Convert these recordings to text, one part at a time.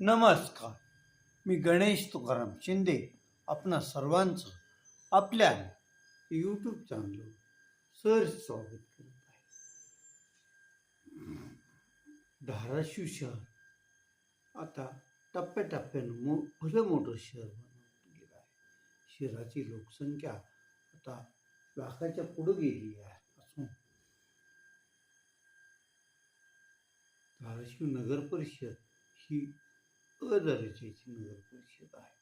नमस्कार. मी गणेश तुकाराम शिंदे आपणा सर्वांचं आपल्या यूट्यूब चॅनलवर सर स्वागत करत आहे. धाराशिव शहर. आता टप्प्याटप्प्यानं मो भलं मोठं शहर बनवलं गेलं आहे. शहराची लोकसंख्या आता लाखाच्या पुढं गेली आहे असून धाराशिव नगर परिषद ही अ नगर परिषद आहे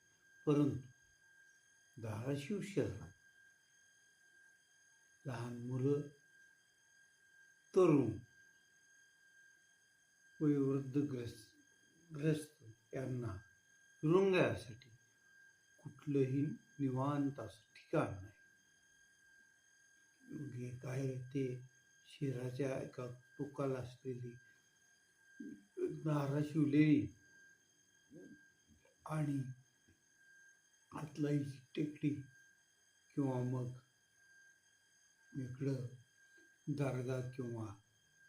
परंतु धाराशिव शहरात लहान मुलं तरुण वयोवृद्ध ग्रस्त ग्रस्त यांना तुरुंगासाठी कुठलंही निवांत असं ठिकाण नाही. म्हणजे काय ते शहराच्या एका टोकाला असलेली धाराशिवलेली आणि हातलाई टेकडी किंवा मग इकडं दर्गा किंवा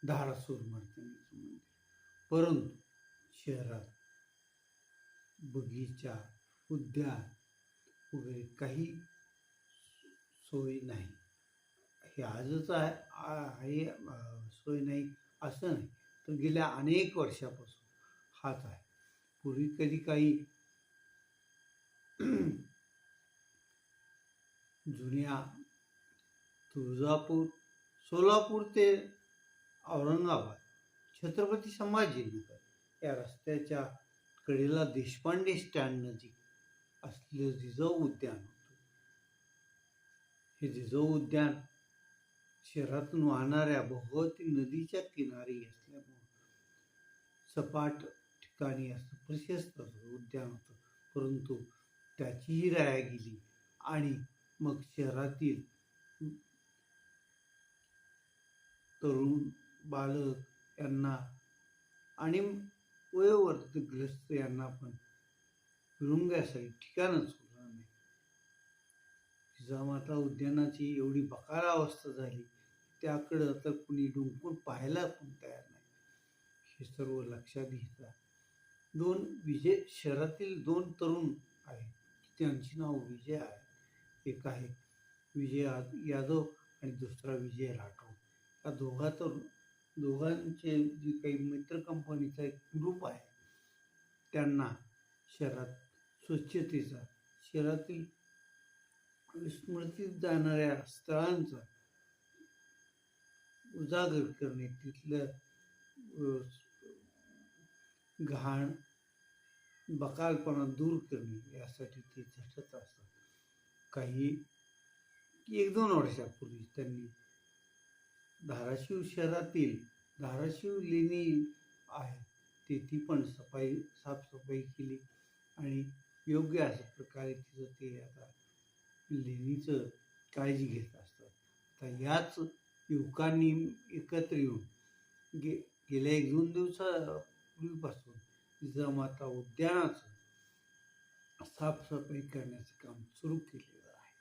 धारासूर मर्दनीचं मंदिर. परंतु शहरात बगीचा उद्यान वगैरे काही सोय नाही. हे आजच आहे सोय नाही असं नाही. तर गेल्या अनेक वर्षापासून हाच आहे. पूर्वी कधी काही जुन्या तुळजापूर सोलापूर ते औरंगाबाद छत्रपती संभाजीनगर या रस्त्याच्या कडेला देशपांडे स्टँड नजीक असलेलं जिजाऊ उद्यान होतं. हे जिजाऊ उद्यान शहरातून वाहणाऱ्या भगवती नदीच्या किनारी असल्यामुळे सपाट ठिकाणी असं प्रशस्त उद्यान होतं. परंतु त्याचीही राया गेली. आणि मग शहरातील तरुण बालक यांना आणि वयोवर्धग्रस्त यांना पण रुंग्यासाठी ठिकाणच होणार नाही. जिजामाता उद्यानाची एवढी बकार अवस्था झाली त्याकडं तर कुणी डुंकून पाहायला पण तयार नाही. हे सर्व लक्षात घेता दोन विजय शहरातील दोन तरुण आहेत. त्यांची नाव विजय आहे. एक आहे विजय यादव आणि दुसरा विजय राठोड. या दोघा तर दोघांचे जे काही मित्र कंपनीचा एक ग्रुप आहे त्यांना शहरात स्वच्छतेचा शहरातील स्मृतीत जाणाऱ्या स्थळांचा उजागर करणे तिथलं घाण बकालपणा दूर करणे यासाठी ते झटत असतात. काही एक दोन वर्षापूर्वी त्यांनी धाराशिव शहरातील धाराशिव लेणी आहे ते ती पण सफाई साफसफाई केली आणि योग्य अशा प्रकारे तिचं ते आता लेणीचं काळजी घेत असतात. आता याच युवकांनी एकत्र येऊन गे गेल्या एक दोन दिवसापूर्वीपासून जिजामाता उद्यानाचं साफसफाई करण्याचं काम सुरू केलेलं आहे.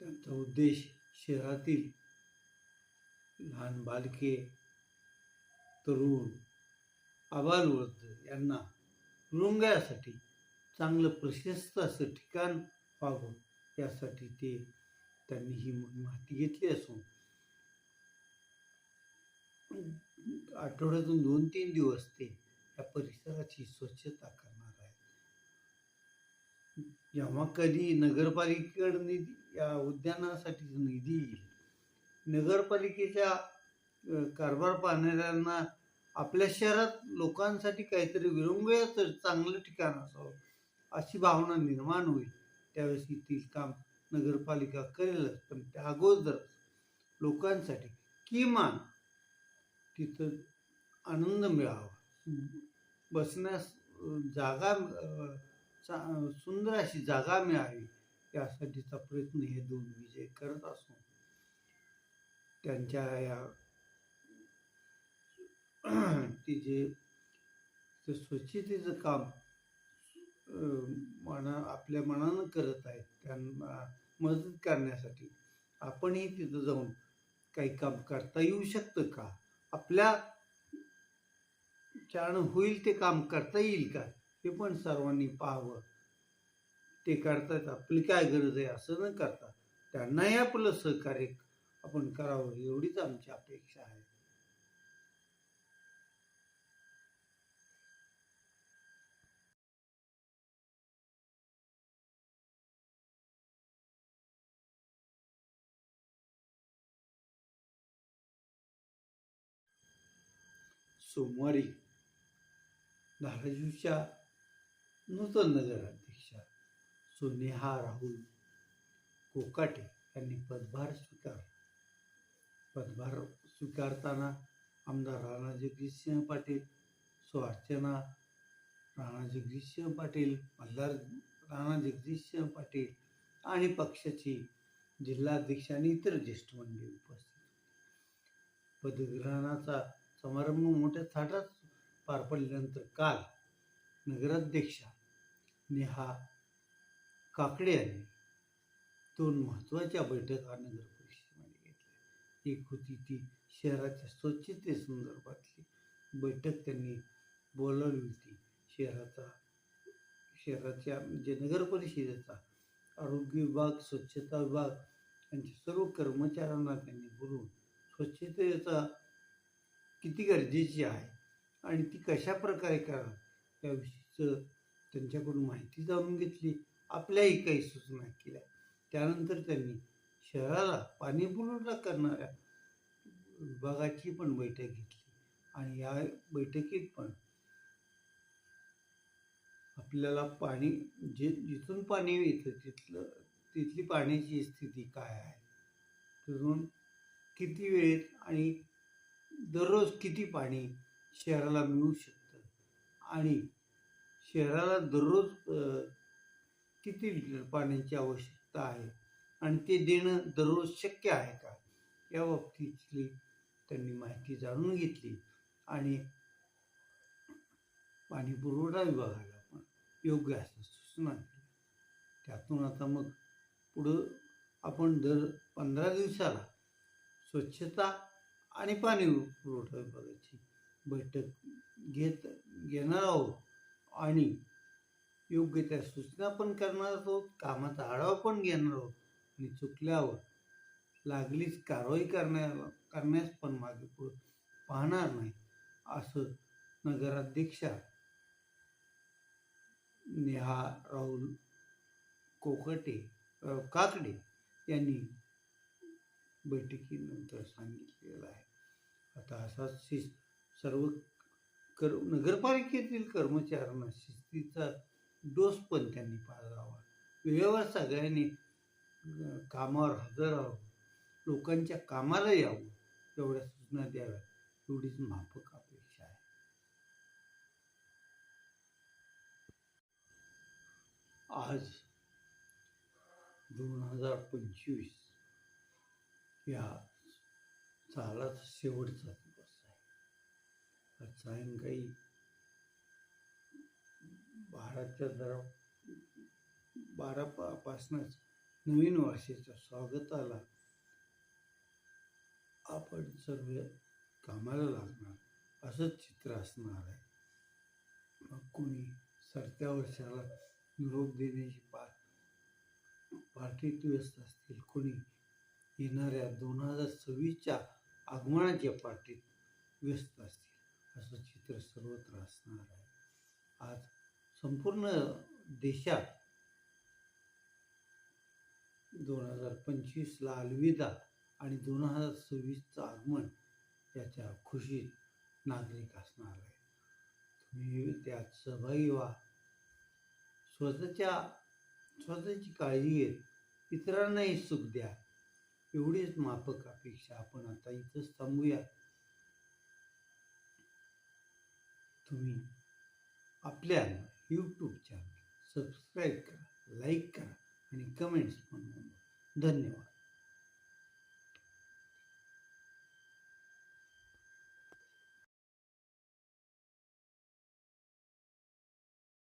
त्यांचा उद्देश शहरातील लहान बालके तरुण आबालवृद्ध यांना रुंगायासाठी चांगलं प्रशस्त असं ठिकाण व्हावं यासाठी ते त्यांनी ही माहिती घेतली असून आठवड्यातून दोन तीन दिवस ते या परिसराची स्वच्छता करणार आहेत. जेव्हा कधी नगरपालिकेकडे निधी या उद्यानासाठी निधी येईल. नगरपालिकेच्या कारभार पाहणाऱ्यांना आपल्या शहरात लोकांसाठी काहीतरी विरंगुळ्याचं चांगलं ठिकाण असावं अशी भावना निर्माण होईल. त्यावेळेस येथील काम नगरपालिका करेलच पण त्या अगोदर लोकांसाठी किमान तिथं आनंद मिळावा. बसण्यास जागा चा- सुंदर अशी जागा मिळावी यासाठीचा प्रयत्न हे दोन विजय करत असून त्यांच्या या ते जे ते स्वच्छतेचं काम मना आपल्या मनानं करत आहेत त्यांना मदत करण्यासाठी आपणही तिथं जाऊन काही काम करता येऊ शकतं का? आपल्या त्यानं होईल ते काम करता येईल का? हे पण सर्वांनी पाहावं. ते करतात आपली काय गरज आहे असं न करता त्यांनाही आपलं सहकार्य आपण करावं एवढीच आमची अपेक्षा आहे. सोमवारी धाराशिवच्या नूतन नगराध्यक्षा सुनेहा राहुल कोकाटे यांनी पदभार स्वीकार पदभार स्वीकारताना आमदार राणा जगदीशसिंह पाटील सुअर्चना राणा जगदीशसिंह पाटील मल्हार राणा जगदीशसिंह पाटील आणि पक्षाची जिल्हाध्यक्ष आणि इतर ज्येष्ठ मंडळी उपस्थित पदग्रहणाचा समारंभ मोठ्या थाटात पार पडल्यानंतर काल नगराध्यक्षा नेहा काकडे यांनी दोन महत्त्वाच्या बैठका नगर परिषदेमध्ये घेतल्या. एक होती ती शहराच्या स्वच्छतेसंदर्भातली बैठक त्यांनी बोलावली होती. शहराचा शहराच्या म्हणजे नगर परिषदेचा आरोग्य विभाग स्वच्छता विभाग यांच्या सर्व कर्मचाऱ्यांना त्यांनी बोलून स्वच्छतेचा किती गरजेची आहे आणि ती कशा प्रकारे करावी याविषयीचं त्यांच्याकडून माहिती जाणून घेतली. आपल्याही काही सूचना केल्या. त्यानंतर त्यांनी शहराला पाणी पुरवठा करणाऱ्या विभागाची पण बैठक घेतली. आणि या बैठकीत पण आपल्याला पाणी जे जिथून पाणी येतं तिथलं तिथली पाण्याची स्थिती काय आहे? तिथून किती वेळेत आणि दररोज किती पाणी शहराला मिळू शकतं? आणि शहराला दररोज किती लिटर पाण्याची आवश्यकता आहे? आणि ते देणं दररोज शक्य आहे का? या बाबतीतली त्यांनी माहिती जाणून घेतली. आणि पाणी पुरवठा विभागाला पण योग्य असं सूचना केली त्यातून आता मग पुढं आपण दर पंधरा दिवसाला स्वच्छता आणि पाणी पुरवठा विभागाची बैठक घेत घेणार आहोत. आणि योग्य त्या सूचना पण करणार आहोत. कामाचा आढावा पण घेणार आहोत. आणि चुकल्यावर लागलीच कारवाई करण्या करण्यास पण मागे पुढे पाहणार नाही असं नगराध्यक्षा नेहा राहुल कोकटे काकडे यांनी बैठकीनंतर सांगितलेलं आहे. आता असा शिस सर्व कर नगरपालिकेतील कर्मचाऱ्यांना शिस्तीचा डोस पण त्यांनी पाळावा. वेळेवर सगळ्यांनी कामावर हजर राहावं. लोकांच्या कामाला यावं. एवढ्या सूचना द्याव्या एवढीच माफक अपेक्षा आहे. आज दोन हजार पंचवीस या सालाचा शेवटचा दिवस आहे. आज सायंकाळी बाराच्या दरा बारा पासनंच नवीन वर्षाच्या स्वागताला आपण सर्व कामाला लागणार असंच चित्र असणार आहे. मग कोणी सरत्या वर्षाला निरोप देण्याची पा पार्टीत व्यस्त असतील कोणी. येणाऱ्या दोन हजार सव्वीसच्या आगमनाच्या पाठीत व्यस्त असतील असं चित्र सर्वत्र असणार आहे. आज संपूर्ण देशात दोन हजार पंचवीसला अलविदा आणि दोन हजार सव्वीसचं आगमन याच्या खुशीत नागरिक असणार आहे तुम्ही त्यात सहभागी व्हा. स्वतःच्या स्वतःची काळजी घेत इतरांनाही सुख द्या. एवढेच माफक अपेक्षा आपण आता इथंच थांबूया तुम्ही आपल्या यूट्यूब चॅनल सबस्क्राईब करा लाईक करा आणि कमेंट्स पण धन्यवाद.